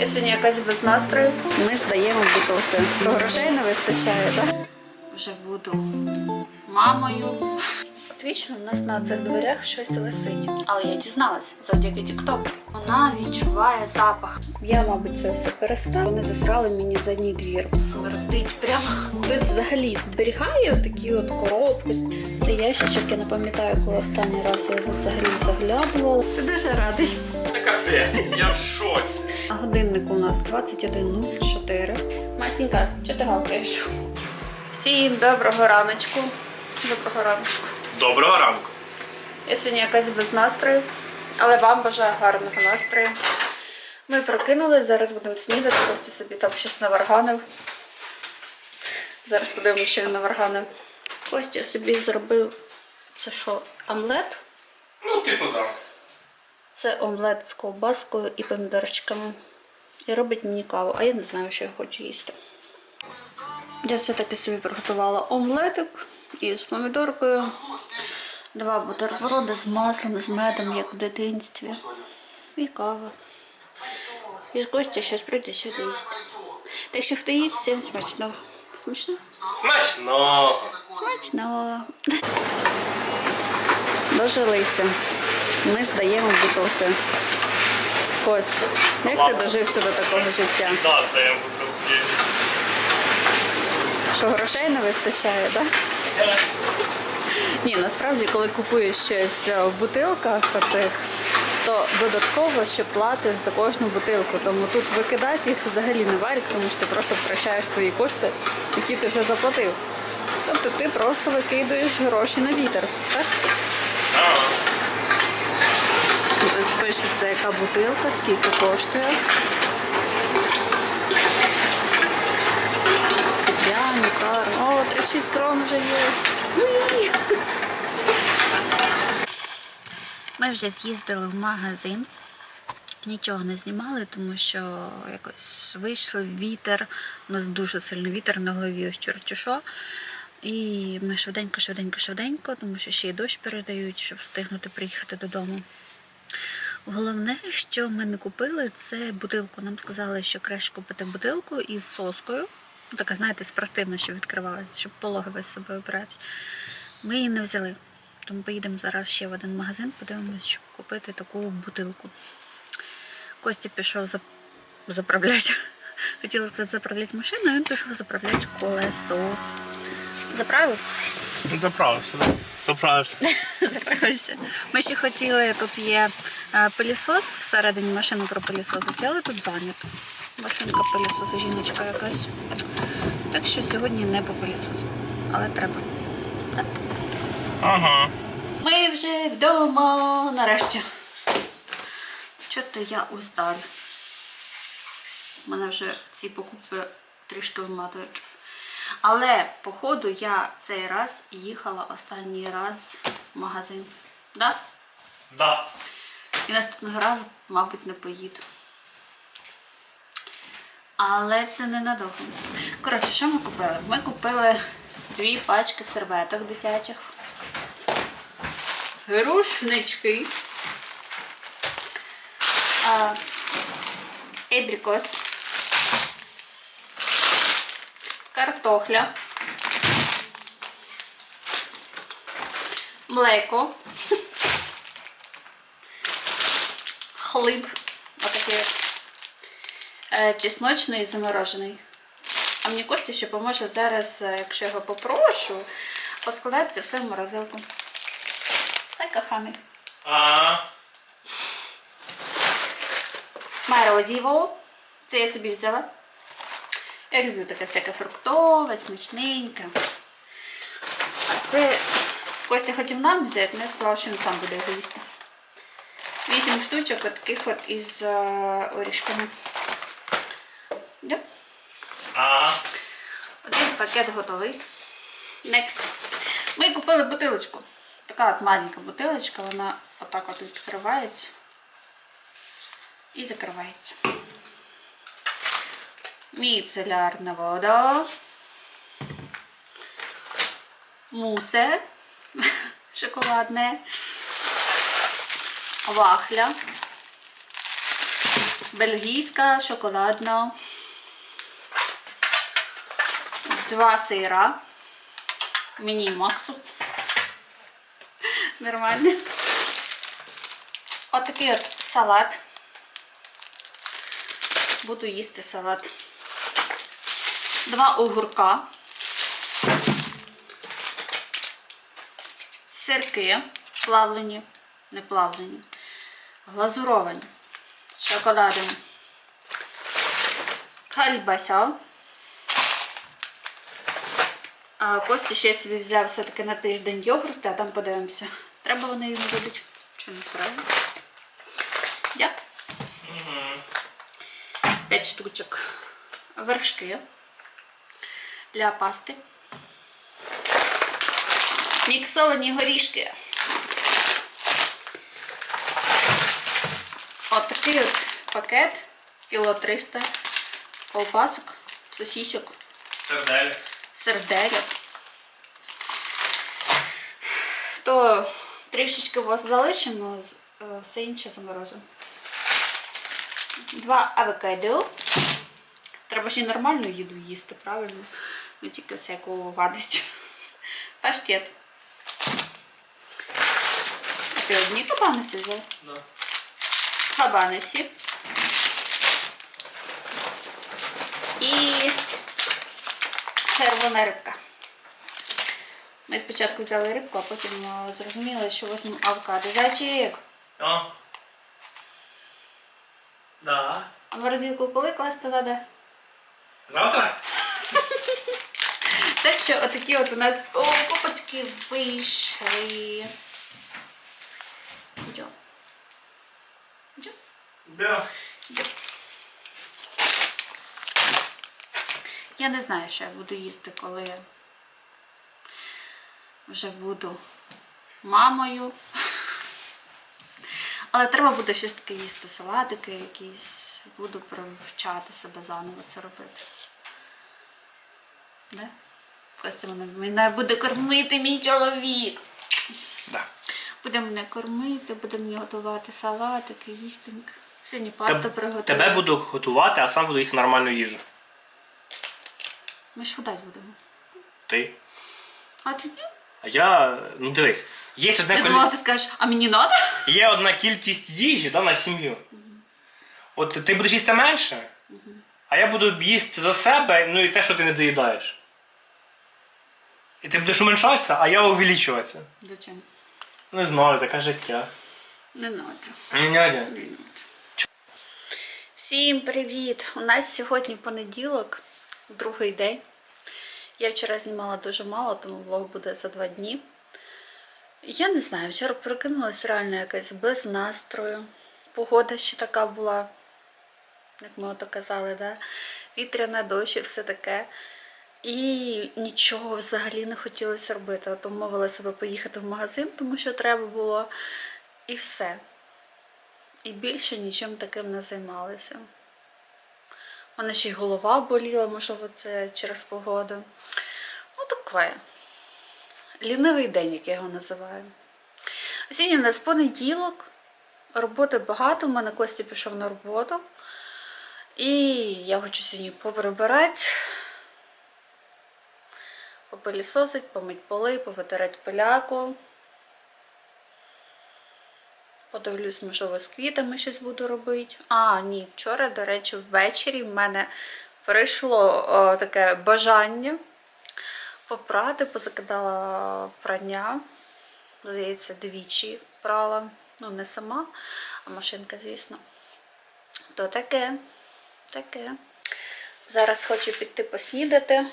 Я сьогодні якась без настрою. Ми здаємо бутилки. Грошей не вистачає, так? Вже буду мамою. От вічно в нас на цих дверях щось висить. Але я дізналась завдяки TikTok. Вона відчуває запах. Я, мабуть, це все перестав. Вони засрали мені задній двір. Смердить прямо. Хтось взагалі зберігає такі от коробки. Це ящичок, я не пам'ятаю, коли останній раз я його взагалі заглядувала. Ти дуже радий. Та капець, я в шоці. А годинник у нас 21.04. Матінка, чого ти гавкаєш? Всім доброго раночку. Доброго раночку. Доброго ранку. Я сьогодні якась без настрою, але вам бажаю гарного настрою. Ми прокинулись, зараз будемо снідати, просто собі там щось наварганив. Зараз подивимося, що він наварганив. Костя собі зробив це що, омлет? Ну, типу, да. Це омлет з ковбаскою і помідорчиками. І робить мені каву, а я не знаю, що я хочу їсти. Я все-таки собі приготувала омлетик із помідоркою, два бутерброди з маслом, з медом, як в дитинстві. І кава. І Костя щось прийде сюди їсти. Так що хто їсть, всім смачного. Смачно? Смачно. Смачно. Дожилися. Ми здаємо бутилки. Кость, як ти дожився до такого життя? Да, здаємо бутилки. Що грошей не вистачає, так? Ні, насправді, коли купуєш щось е, в бутилках оцих, то додатково ще платиш за кожну бутилку. Тому тут викидати їх взагалі не варить, тому що ти просто втрачаєш свої кошти, які ти вже заплатив. Тобто ти просто викидуєш гроші на вітер, так? Ага. Ось пишеться, яка бутилка, скільки коштує. Степляні, кар. О, 36 крон вже є. Ми вже з'їздили в магазин. Нічого не знімали, тому що якось вийшли вітер. У нас дуже сильний вітер на голові, ось чорті що. І ми швиденько, швиденько, швиденько, тому що ще й дощ передають, щоб встигнути приїхати додому. Головне, що ми не купили, це бутилку. Нам сказали, що краще купити бутилку із соскою. Така, знаєте, спортивна, щоб відкривалася, щоб пологи весь з собою брати. Ми її не взяли. Тому поїдемо зараз ще в один магазин, подивимось, щоб купити таку бутилку. Костя пішов за... заправляти. Хотіла сказати заправляти машину, а він пішов заправляти колесо. Заправив? Заправився, да? Заправився. Заправився. Ми ще хотіли, тут є е, пилісос всередині машини пропилісосити, але тут зайнято. Машинка пилісосу, жіночка якась. Так що сьогодні не по пилісосу, але треба. Так? Ага. Ми вже вдома нарешті. Чого-то я усталь. У мене вже ці покупки трішки виматують. Але, походу, я цей раз їхала останній раз в магазин. Да? Да. І наступного разу, мабуть, не поїду. Але це ненадовго. Коротше, що ми купили? Ми купили дві пачки серветок дитячих. Рушнички. А, Картохля. Млеко. Хліб. Отакий е, чесночний заморожений. А мені Костя ще поможе зараз, е, якщо його попрошу, поскладати це все в морозилку. Так, коханий. А. Морозиво. Це я собі взяла. Я люблю таке всяке фруктове, смачненьке. А це Костя хотів нам взяти, але я сказала, що він сам буде його їсти. Вісім штучок от таких от із е, орішками. Йдем. А. Один пакет готовий. Next. Ми купили бутилочку. Така от маленька бутилочка, вона отак от відкривається і закривається. Міцелярна вода. Мусе шоколадне. Вахля. бельгійська шоколадна. Два сира. Мені Максу. Нормально. Отакий от салат. Буду їсти салат. Два огурка. Сирки плавлені, не плавлені, глазуровані з шоколадом. Кальбаса. А Костя ще собі взяв все-таки на тиждень йогурт, а там подивимося. Треба вони йому будуть чи не треба. Я. П'ять штучок. Вершки для пасти. Міксовані горішки. От такий от пакет, кіло 300 колбасок, сосісок, Сердель. сердельок. То трішечки вас залишимо, е, все інше заморозимо. Два авокадо. Треба ще нормальну їду їсти, правильно? Не тільки всяку гадость. Паштет. Ти одні кабаниці взяв? Да. Кабаниці. І червона рибка. Ми спочатку взяли рибку, а потім е, зрозуміли, що візьмемо авокадо. Зайчик, А? Да. а морозилку коли класти треба? Завтра? Так що отакі от у нас о, копочки вийшли. Йдем. Йдем. Да. Йдем. Я не знаю, що я буду їсти, коли вже буду мамою. Але треба буде щось таке їсти, салатики якісь. Буду привчати себе заново це робити. Да? Костя мене, мене буде кормити мій чоловік. Да. Буде мене кормити, буде мені готувати салатики, їстинки. Сьогодні пасту Теб- приготую. Тебе буду готувати, а сам буду їсти нормальну їжу. Ми ж худать будемо. Ти. А ти ні? А я. Ну дивись, є одна, Я думала, ти скажеш, а мені надо? є одна кількість їжі да, на сім'ю. От ти будеш їсти менше, а я буду їсти за себе, ну і те, що ти не доїдаєш. І ти будеш уменшатися, а я увеличуватися. Зачем? Не знаю, таке життя. Не надо. Всім привіт! У нас сьогодні понеділок, другий день. Я вчора знімала дуже мало, тому влог буде за два дні. Я не знаю, вчора прокинулась реально якась без настрою. Погода ще така була, як ми ото казали, да? вітряна дощ і все таке. І нічого взагалі не хотілося робити. От умовила себе поїхати в магазин, тому що треба було. І все. І більше нічим таким не займалися. У мене ще й голова боліла, можливо, це через погоду. Ну, таке. Лінивий день, як я його називаю. А Сьогодні в нас понеділок, роботи багато, у мене Костя пішов на роботу. І я хочу сьогодні поприбирати, попилісосить, помить поли, повитирати пиляку. Подивлюсь, можливо, з квітами щось буду робити. А, ні, вчора, до речі, ввечері в мене прийшло о, таке бажання попрати, позакидала прання. Здається, двічі впрала. Ну, не сама, а машинка, звісно. То таке, таке. Зараз хочу піти поснідати.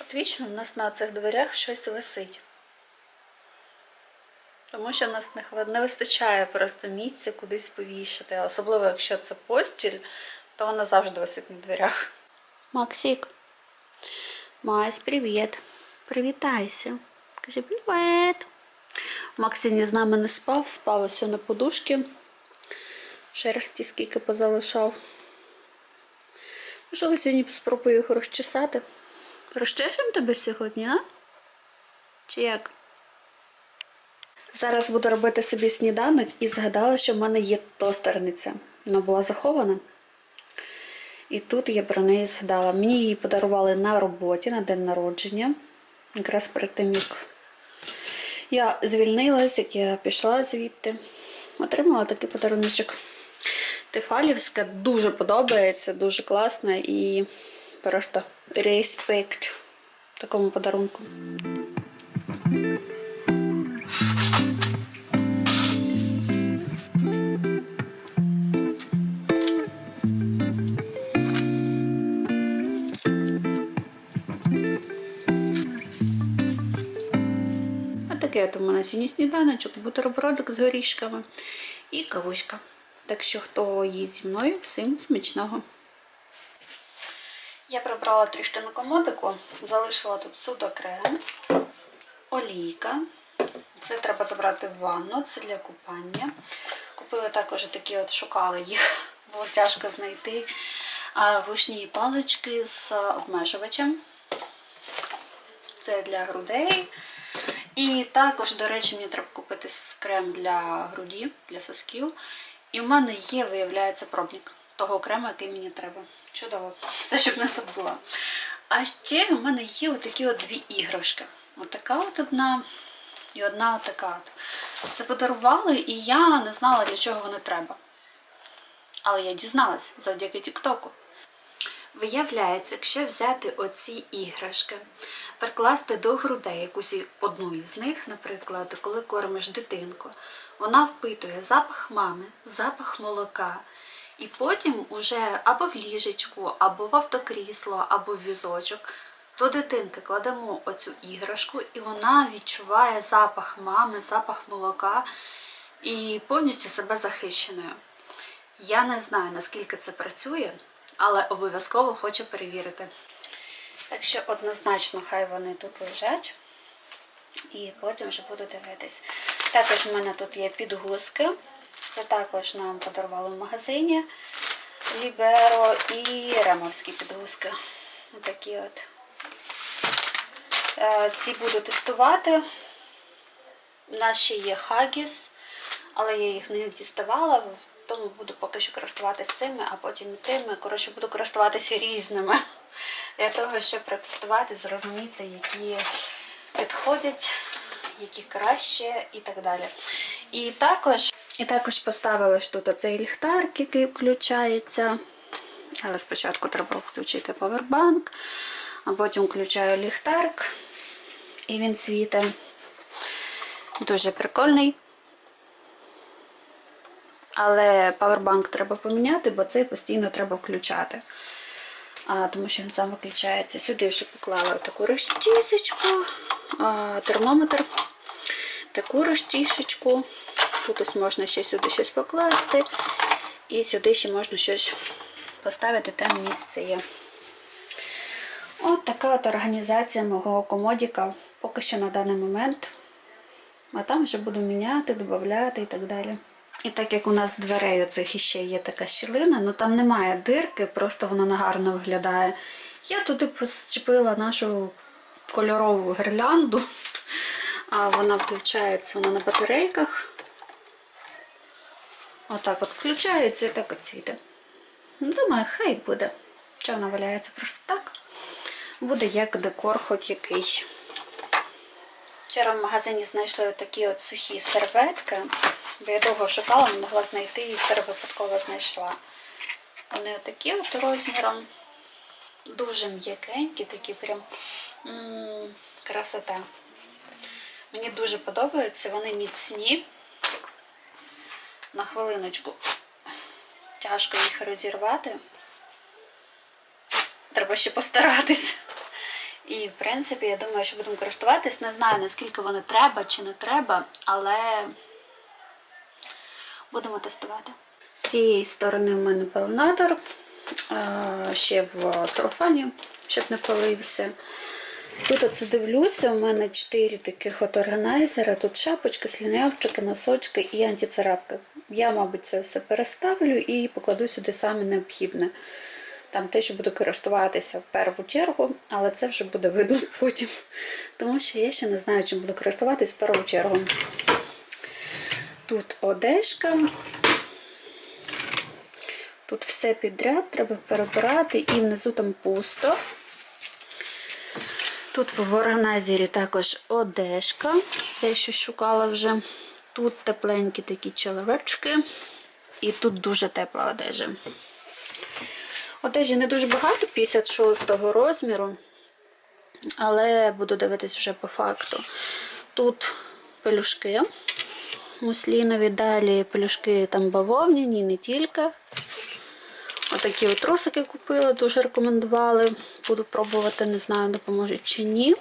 От вічно в нас на цих дверях щось висить. Тому що в нас не, вистачає просто місця кудись повішати. Особливо, якщо це постіль, то вона завжди висить на дверях. Максик. Мась, привіт. Привітайся. Кажи привіт. Макс сьогодні з нами не спав, спав ось на подушки. Шерсті скільки позалишав. Можливо, сьогодні спробую їх розчесати. Розчешемо тебе сьогодні, а? Чи як? Зараз буду робити собі сніданок і згадала, що в мене є тостерниця. Вона була захована. І тут я про неї згадала. Мені її подарували на роботі на день народження. Якраз перед тим, як я звільнилась, як я пішла звідти. Отримала такий подаруночок. Тефалівська дуже подобається, дуже класна і просто респект такому подарунку. От у мене сьогодні сніданочок, бутербродик з горішками і кавуська. Так що, хто їсть зі мною, всім смачного. Я прибрала трішки на комодику, залишила тут судокрем, олійка. Це треба забрати в ванну, це для купання. Купили також такі от, шукали їх, було тяжко знайти. Вушні палички з обмежувачем. Це для грудей. І також, до речі, мені треба купити крем для груді, для сосків. І в мене є, виявляється, пробник того крему, який мені треба. Чудово. Це щоб не забула. А ще в мене є отакі от дві іграшки. Отака от одна і одна отака от. Це подарували, і я не знала, для чого вони треба. Але я дізналась завдяки Тіктоку. Виявляється, якщо взяти оці іграшки, прикласти до грудей якусь одну із них, наприклад, коли кормиш дитинку, вона впитує запах мами, запах молока. І потім уже або в ліжечку, або в автокрісло, або в візочок до дитинки кладемо оцю іграшку, і вона відчуває запах мами, запах молока і повністю себе захищеною. Я не знаю, наскільки це працює, але обов'язково хочу перевірити. Так що однозначно хай вони тут лежать. І потім вже буду дивитись. Також в мене тут є підгузки. Це також нам подарували в магазині. Ліберо і ремовські підгузки. Отакі от. Е, Ці буду тестувати. У нас ще є Хагіс, але я їх не діставала, тому буду поки що користуватися цими, а потім тими. Коротше, буду користуватися різними. Для того, щоб протестувати, зрозуміти, які підходять, які краще і так далі. І також, і також поставили ж тут оцей ліхтарик, який включається. Але спочатку треба включити павербанк, а потім включаю ліхтарик, і він світить. Дуже прикольний. Але павербанк треба поміняти, бо цей постійно треба включати. А, тому що він сам виключається. Сюди ще поклала таку розчісочку, термометр, таку розчішечку. Тут ось можна ще сюди щось покласти. І сюди ще можна щось поставити, там місце є. От така от організація мого комодіка поки що на даний момент. А там вже буду міняти, додати і так далі. І так як у нас з дверей оцих іще є така щілина, ну там немає дирки, просто воно негарно виглядає. Я туди почепила нашу кольорову гірлянду, а вона включається вона на батарейках. Отак от включається і так от світить. Ну, Думаю, хай буде. Що вона валяється просто так. Буде як декор хоч якийсь. Вчора в магазині знайшли такі от сухі серветки. Бо я довго шукала, не могла знайти і вчора випадково знайшла. Вони отакі от розміром. Дуже м'якенькі, такі прям м красота. Мені дуже подобаються, вони міцні. На хвилиночку тяжко їх розірвати. Треба ще постаратись. І, в принципі, я думаю, що будемо користуватись. Не знаю, наскільки вони треба чи не треба, але будемо тестувати. З цієї сторони в мене пеленатор, е, ще в целофані, щоб не полився. Тут оце дивлюся, у мене 4 таких от органайзера. Тут шапочки, слінявчики, носочки і антицарапки. Я, мабуть, це все переставлю і покладу сюди саме необхідне. Там те, що буду користуватися в першу чергу, але це вже буде видно потім. Тому що я ще не знаю, чим буду користуватись в першу чергу. Тут одежка. Тут все підряд, треба перебирати, і внизу там пусто. Тут в органайзері також одежка. Це я щось шукала вже. Тут тепленькі такі чоловічки. І тут дуже тепла одежа. Одежі не дуже багато, 56 розміру. Але буду дивитись вже по факту. Тут пелюшки муслінові, далі пелюшки там бавовняні, не тільки. Отакі от трусики купила, дуже рекомендували. Буду пробувати, не знаю, допоможе чи ні.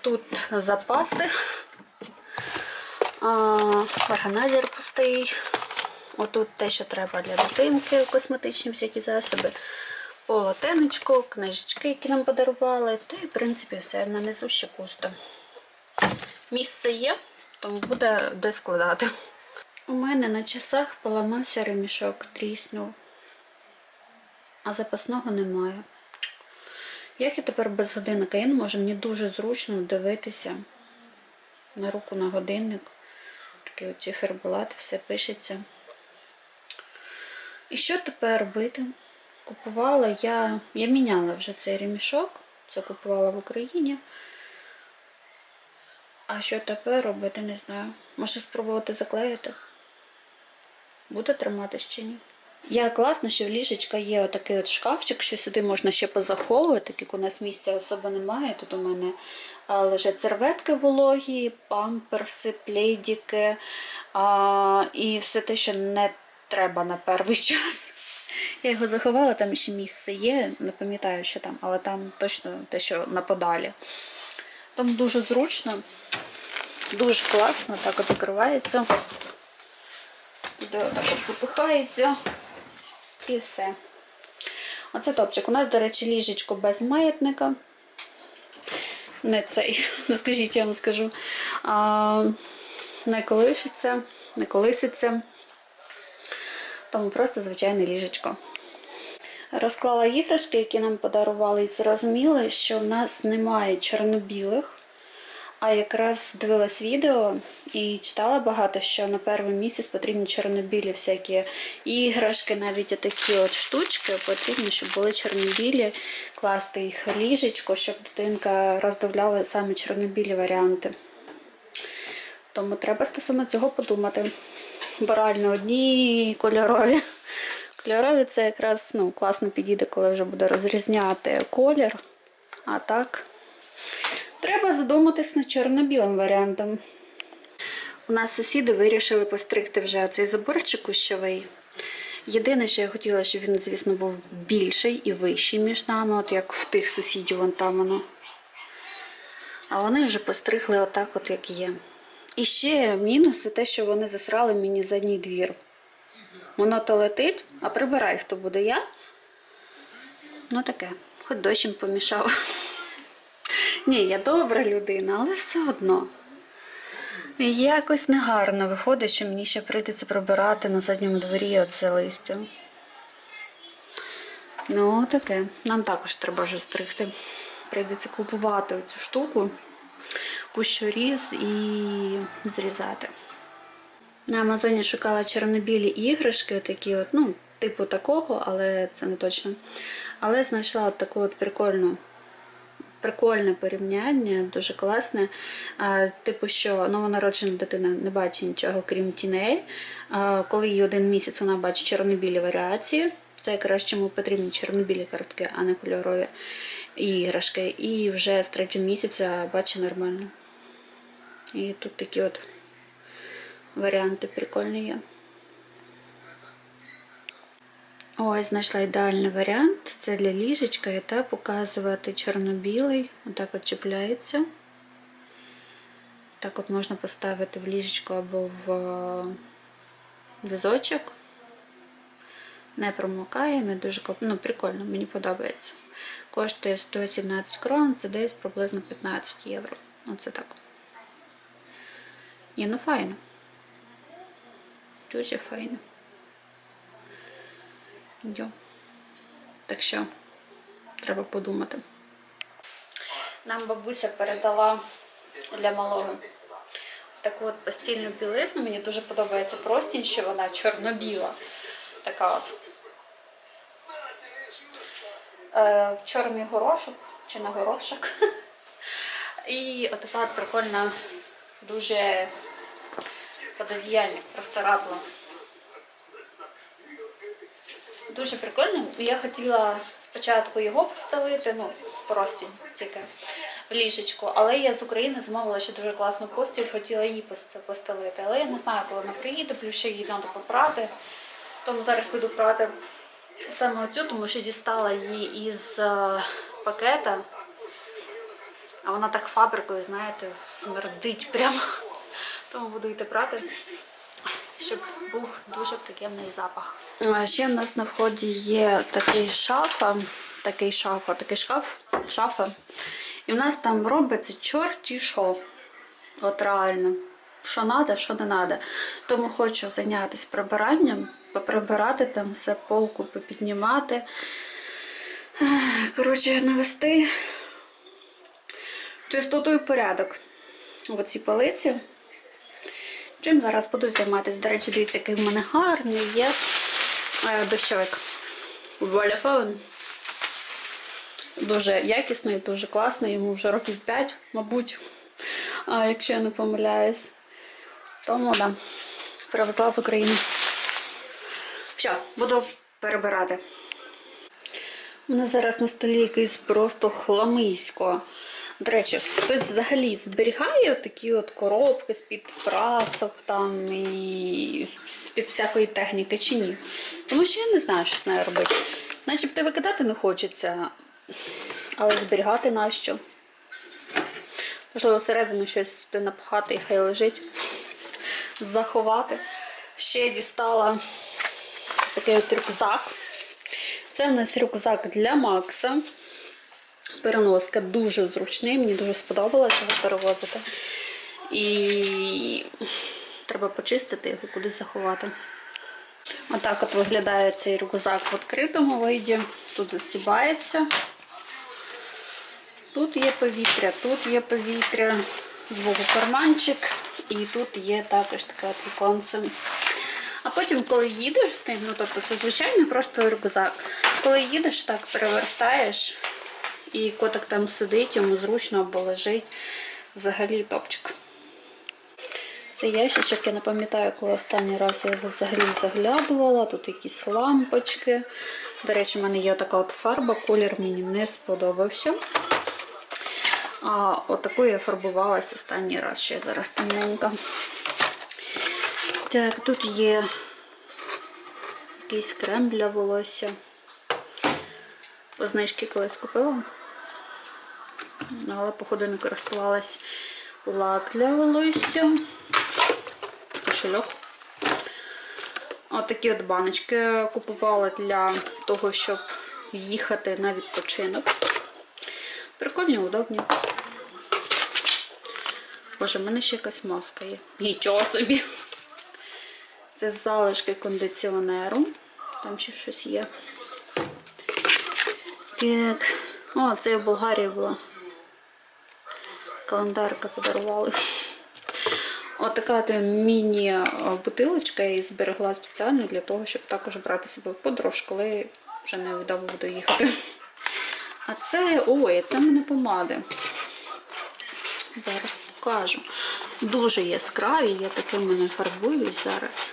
Тут запаси. Органайзер пустий. Отут те, що треба для дитинки, косметичні всякі засоби. Полотенечко, книжечки, які нам подарували. Та і, в принципі, все нанизу ще пусто. Місце є, тому буде де складати. У мене на часах поламався ремішок, тріснув, а запасного немає. Як я тепер без годинника? Я не можу, мені дуже зручно дивитися на руку на годинник. Такий оці фербулат, все пишеться. І що тепер робити? Купувала я, я міняла вже цей ремішок, це купувала в Україні. А що тепер робити, не знаю. Може спробувати заклеїти? Буде триматись чи ні? Я класно, що в ліжечка є отакий от шкафчик, що сюди можна ще позаховувати, як у нас місця особо немає. Тут у мене лежать серветки вологі, памперси, пледики а, і все те, що не треба на перший час. Я його заховала, там ще місце є, не пам'ятаю, що там, але там точно те, що на подалі. Тому дуже зручно, дуже класно, так от закривається. Туди запихається. І все. Оце топчик. У нас, до речі, ліжечко без маятника. Не цей, скажіть, я вам скажу. А, не колишиться, не колиситься. Тому просто звичайне ліжечко. Розклала іграшки, які нам подарували, і зрозуміла, що в нас немає чорно-білих. А якраз дивилась відео і читала багато, що на перший місяць потрібні чорнобілі всякі іграшки, навіть такі от штучки потрібно, щоб були чорнобілі, класти їх ліжечко, щоб дитинка роздивляла саме чорнобілі варіанти. Тому треба стосовно цього подумати. Бо реально одні кольорові. Кольорові це якраз ну, класно підійде, коли вже буде розрізняти колір. А так. Треба задуматись над чорно-білим варіантом. У нас сусіди вирішили постригти вже цей заборчик кущовий. Єдине, що я хотіла, щоб він, звісно, був більший і вищий між нами, от як в тих сусідів вон там воно. А вони вже постригли отак, от як є. І ще мінус це те, що вони засрали мені задній двір. Воно то летить, а прибирай, хто буде я. Ну таке, хоч дощ їм помішав. Ні, я добра людина, але все одно. Якось негарно виходить, що мені ще прийдеться прибирати на задньому дворі оце листя. Ну, таке. Нам також треба вже стригти. Прийдеться купувати цю штуку, кущоріз і зрізати. На Амазоні шукала чорнобілі іграшки, такі от, ну, типу такого, але це не точно. Але знайшла от таку от прикольну прикольне порівняння, дуже класне. Типу, що новонароджена дитина не бачить нічого, крім тіней. Коли їй один місяць вона бачить чорнобілі варіації. Це якраз чому потрібні чорнобілі картки, а не кольорові іграшки. І вже з третього місяця бачить нормально. І тут такі от варіанти прикольні є. Ось, знайшла ідеальний варіант. Це для ліжечка і та показувати чорно-білий. Отак от чіпляється. Так от можна поставити в ліжечко або в е, візочок. Не промокає, мені дуже ну, прикольно, мені подобається. Коштує 117 крон, це десь приблизно 15 євро. Оце так. Ні, ну файно. Дуже файно. Йо. Так що треба подумати. Нам бабуся передала для малого таку от постільну білизну. Мені дуже подобається простінь, що вона чорно-біла. така от. Е, в чорний горошок чи на горошок. І отака от прикольна, дуже пододіяльник, просторадло. Дуже прикольно. Я хотіла спочатку його поставити, ну, простінь тільки в ліжечку, але я з України замовила ще дуже класну постіль, хотіла її пост- постелити. Але я не знаю, коли вона приїде, плюс ще її треба попрати. Тому зараз буду прати саме оцю, тому що дістала її із е, пакета. А вона так фабрикою, знаєте, смердить прямо. Тому буду йти прати щоб був дуже приємний запах. Ще в нас на вході є такий шафа, такий шафа, такий шкаф, шафа. І в нас там робиться чорті що. От реально. Що треба, що не треба. Тому хочу зайнятися прибиранням, поприбирати там все, полку попіднімати. Коротше, навести чистоту і порядок в цій полиці. Чим зараз буду займатися? До речі, дивіться, який в мене гарний є е, дощовик. Vola Дуже якісний, дуже класний, йому вже років 5, мабуть, а, якщо я не помиляюсь. Тому да, привезла з України. Все, буду перебирати. У мене зараз на столі якийсь просто хламисько. До речі, хтось взагалі зберігає такі от коробки з-під прасок там і з-під всякої техніки чи ні. Тому що я не знаю, що з нею робити. Начебто викидати не хочеться, але зберігати нащо. Можливо, всередину щось туди напхати і хай лежить, заховати. Ще я дістала такий от рюкзак. Це в нас рюкзак для Макса. Переноска дуже зручний, мені дуже сподобалося його перевозити. І треба почистити його кудись заховати. Отак от виглядає цей рюкзак в відкритому виді. Тут застібається. Тут є повітря, тут є повітря, збоку карманчик, і тут є також таке віконце. А потім, коли їдеш з ним, ну тобто це звичайний просто рюкзак. Коли їдеш, так перевертаєш, і котик там сидить, йому зручно або лежить. Взагалі топчик. Це ящичок, я не пам'ятаю, коли останній раз я його взагалі заглядувала. Тут якісь лампочки. До речі, в мене є така от фарба, колір мені не сподобався. А отаку я фарбувалася останній раз, ще зараз темненька. Так, тут є якийсь крем для волосся. Знижки колись купила. Але, походу, не користувалась лак для волосся. Кошельок. Отакі от баночки купувала для того, щоб їхати на відпочинок. Прикольні, удобні. Боже, в мене ще якась маска є. Нічого собі. Це залишки кондиціонеру. Там ще щось є. Так. О, це в Болгарії була. Календарка подарували. Отака от міні-бутилочка я її зберегла спеціально для того, щоб також брати себе подорож, коли вже невідомо буду їхати. А це, ой, це в мене помади. Зараз покажу. Дуже яскраві, я такими фарбуюсь зараз.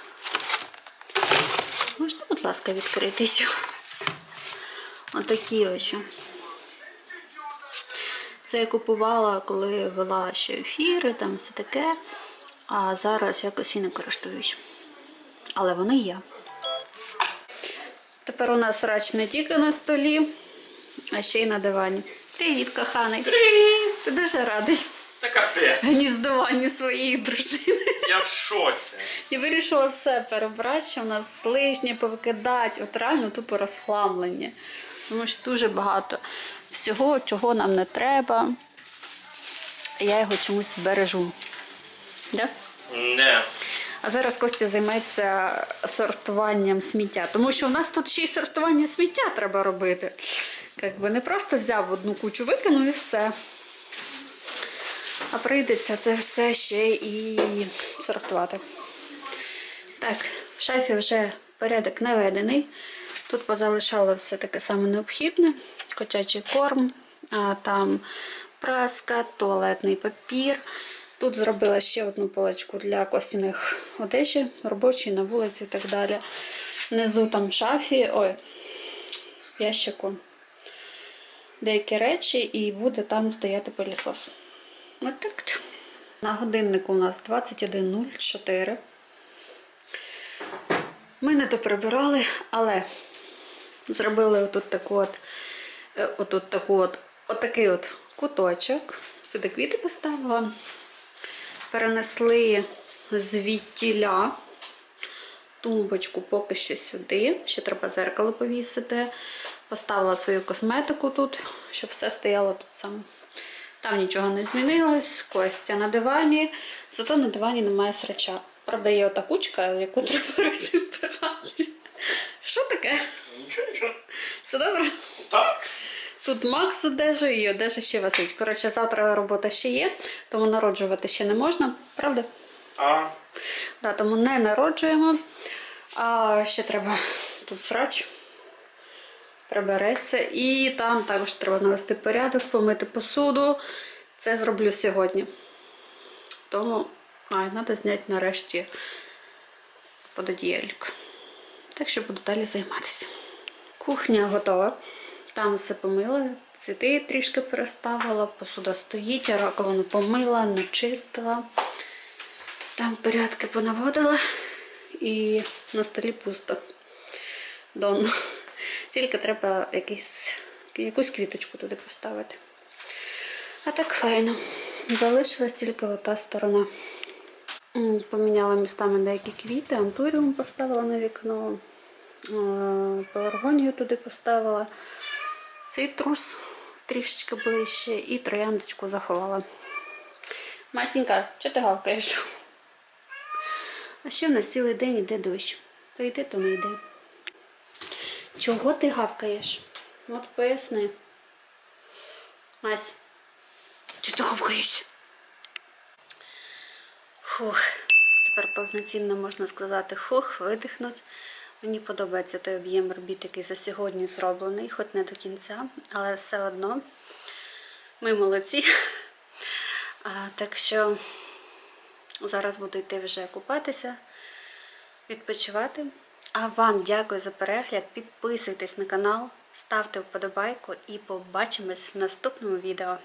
Можна, будь ласка, відкритись? Отакі ось. Це я купувала, коли вела ще ефіри, там все таке. А зараз якось і не користуюсь. Але вони є. Тепер у нас рач не тільки на столі, а ще й на дивані. Привіт, коханий. Привіт! Ти дуже радий Та капець. гніздуванню своєї дружини. Я в шоці. І вирішила все перебрати, що в нас лишнє повикидати. От реально тупо розхламлення. Тому що дуже багато всього, чого нам не треба. Я його чомусь бережу. Да? Не. А зараз Костя займеться сортуванням сміття. Тому що у нас тут ще й сортування сміття треба робити. Якби не просто взяв одну кучу, викинув і все. А прийдеться це все ще і сортувати. Так, в шафі вже порядок наведений. Тут позалишала все таке саме необхідне: котячий корм, а там праска, туалетний папір. Тут зробила ще одну полочку для костяних одежі, робочі на вулиці і так далі. Внизу там шафі, ой, ящику деякі речі, і буде там стояти пилісос. На годиннику у нас 21.04. Ми не то прибирали, але зробили отут таку от, е, отут таку от, отакий от куточок. Сюди квіти поставила. Перенесли звідтіля тумбочку поки що сюди. Ще треба зеркало повісити. Поставила свою косметику тут, щоб все стояло тут саме. Там нічого не змінилось. Костя на дивані, зато на дивані немає срача. Правда, є ота кучка, яку треба розібрати. Що таке? Нічого, нічого. Все добре? Так. Тут Макс з одежею і одежа ще висить. Коротше, завтра робота ще є, тому народжувати ще не можна, правда? А, Да, тому не народжуємо. А ще треба тут срач прибереться. І там також треба навести порядок, помити посуду. Це зроблю сьогодні. Тому ай, треба зняти нарешті пододіяльник. Так що буду далі займатися. Кухня готова. Там все помила, цвіти трішки переставила, посуда стоїть, я раковину помила, начистила. Там порядки понаводила і на столі пусто. Донно. Тільки треба якийсь, якусь квіточку туди поставити. А так файно. Залишилась тільки ота сторона. Поміняла містами деякі квіти, антуріум поставила на вікно, пеларгонію туди поставила, цитрус трішечки ближче і трояндочку заховала. Масінька, чого ти гавкаєш? А ще в нас цілий день йде дощ. То йде, то не йде. Чого ти гавкаєш? От поясни. Мась, чого ти гавкаєш? Фух, тепер повноцінно можна сказати хух, видихнуть. Мені подобається той об'єм робіт, який за сьогодні зроблений, хоч не до кінця, але все одно ми молодці. Так що зараз буду йти вже купатися, відпочивати. А вам дякую за перегляд. Підписуйтесь на канал, ставте вподобайку і побачимось в наступному відео.